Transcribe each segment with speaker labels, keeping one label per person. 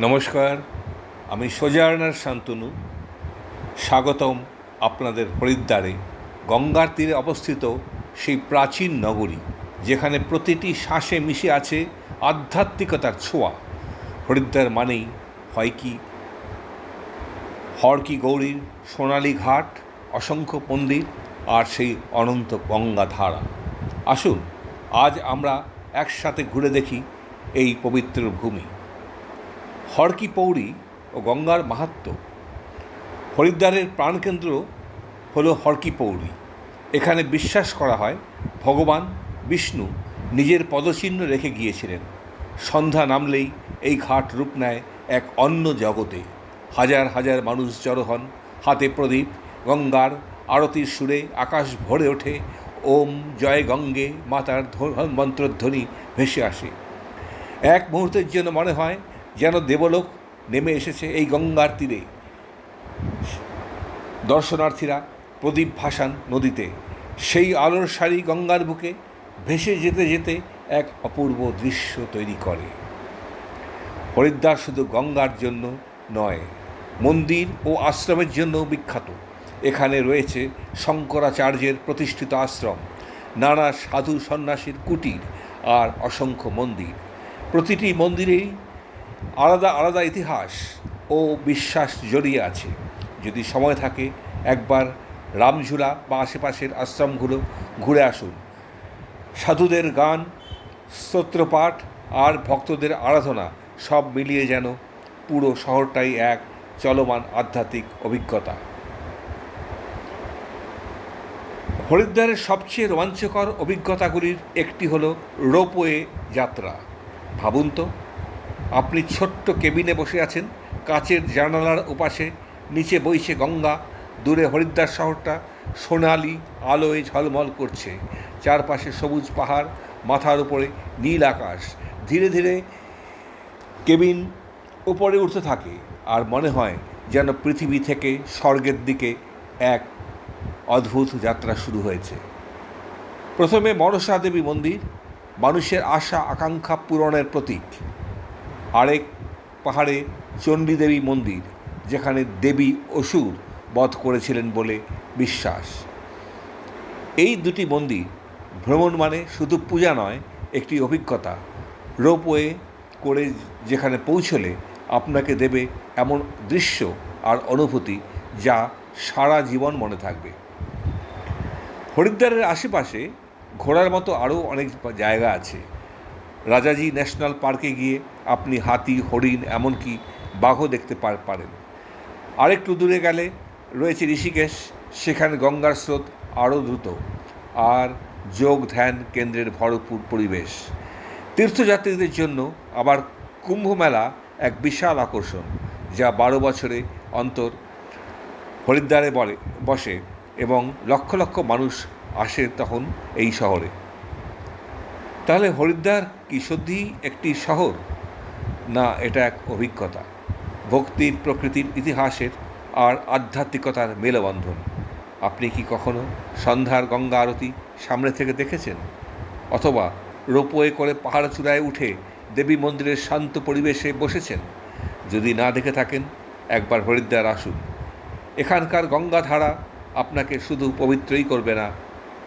Speaker 1: নমস্কার, আমি সোজারনার শান্তনু। স্বাগতম আপনাদের হরিদ্বারে। গঙ্গার তীরে অবস্থিত সেই প্রাচীন নগরী, যেখানে প্রতিটি শ্বাসে মিশে আছে আধ্যাত্মিকতার ছোঁয়া। হরিদ্বার মানেই হয় কি? হরকি গৌরীর সোনালী ঘাট, অসংখ্য মন্দির আর সেই অনন্ত গঙ্গা ধারা আসুন, আজ আমরা একসাথে ঘুরে দেখি এই পবিত্র ভূমি। হরকি পৌরী ও গঙ্গার মাহাত্ম্য হরিদ্বারের প্রাণকেন্দ্র হলো হরকি পৌরী। এখানে বিশ্বাস করা হয়, ভগবান, বিষ্ণু নিজের পদচিহ্ন রেখে গিয়েছিলেন। সন্ধ্যা নামলেই এই ঘাট রূপ নেয় এক অন্য জগতে। হাজার হাজার মানুষ জড়ো হন, হাতে প্রদীপ, গঙ্গার আরতির সুরে আকাশ ভরে ওঠে, ওম জয় গঙ্গে মাতার ধ্ব- মন্ত্রধ্বনি ভেসে আসে। এক মুহূর্তের জন্য মনে হয় যেন দেবলোক নেমে এসেছে এই গঙ্গার তীরে। দর্শনার্থীরা প্রদীপ ভাসান নদীতে, সেই আলোর সারি গঙ্গার বুকে ভেসে যেতে যেতে এক অপূর্ব দৃশ্য তৈরি করে। হরিদ্বার শুধু গঙ্গার জন্য নয়, মন্দির ও আশ্রমের জন্যও বিখ্যাত। এখানে রয়েছে শঙ্করাচার্যের প্রতিষ্ঠিত আশ্রম, নানা সাধু সন্ন্যাসীর কুটির আর অসংখ্য মন্দির। প্রতিটি মন্দিরেই আলাদা আলাদা ইতিহাস ও বিশ্বাস জড়িয়ে আছে। যদি সময় থাকে, একবার রামঝুলা বা আশেপাশের আশ্রমগুলো ঘুরে আসুন। সাধুদের গান, স্তোত্রপাঠ আর ভক্তদের আরাধনা সব মিলিয়ে যেন পুরো শহরটাই এক চলমান আধ্যাত্মিক অভিজ্ঞতা। হরিদ্বারের সবচেয়ে রোমাঞ্চকর অভিজ্ঞতাগুলির একটি হলো রোপওয়ে যাত্রা। ভাবুন তো আপনি ছোট্ট কেবিনে বসে আছেন, কাচের জানালার ওপাশে, নিচে বইছে গঙ্গা, দূরে হরিদ্বার শহরটা, সোনালি আলোয় ঝলমল করছে। চারপাশে সবুজ পাহাড়, মাথার উপরে নীল আকাশ। ধীরে ধীরে কেবিন উপরে উঠতে থাকে আর মনে হয় যেন পৃথিবী থেকে স্বর্গের দিকে এক অদ্ভুত যাত্রা শুরু হয়েছে। প্রথমে মনসা দেবী মন্দির, মানুষের আশা আকাঙ্ক্ষা পূরণের প্রতীক। আরেক পাহাড়ে চণ্ডী দেবী মন্দির, যেখানে দেবী অসুর বধ করেছিলেন বলে বিশ্বাস। এই দুটি মন্দির ভ্রমণ মানে শুধু পূজা নয়, একটি অভিজ্ঞতা। রোপওয়ে করে যেখানে পৌঁছলে আপনাকে দেবে এমন দৃশ্য আর অনুভূতি যা সারা জীবন মনে থাকবে। হরিদ্বারের আশেপাশে ঘোরার মতো আরও অনেক জায়গা আছে। রাজাজি ন্যাশনাল পার্কে গিয়ে আপনি হাতি, হরিণ, এমনকি বাঘও দেখতে পার- পারেন। আরেকটু দূরে গেলে রয়েছে ঋষিকেশ, সেখানে গঙ্গার স্রোত আরও দ্রুত আর যোগ ধ্যান কেন্দ্রের ভরপুর পরিবেশ। তীর্থযাত্রীদের জন্য আবার কুম্ভ মেলা এক বিশাল আকর্ষণ, যা বারো বছরে অন্তর হরিদ্বারে বলে, বসে এবং লক্ষ লক্ষ মানুষ আসে তখন এই শহরে। তাহলে হরিদ্বার কি সত্যিই একটি শহর? না, এটা এক অভিজ্ঞতা। ভক্তির প্রকৃতির ইতিহাসের আর আধ্যাত্মিকতার মেলবন্ধন। আপনি কি কখনো সন্ধ্যার গঙ্গা আরতি সামনে থেকে দেখেছেন? অথবা রোপওয়ে করে পাহাড় চূড়ায় উঠে দেবী মন্দিরের শান্ত পরিবেশে বসেছেন? যদি না দেখে থাকেন, একবার হরিদ্বার আসুন। এখানকার গঙ্গাধারা আপনাকে শুধু পবিত্রই করবে না,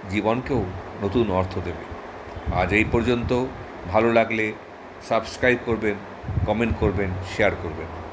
Speaker 1: জীবনকেও নতুন অর্থ দেবে। আজ এই পর্যন্ত। ভালো লাগলে সাবস্ক্রাইব করবেন কমেন্ট করবেন শেয়ার করবেন।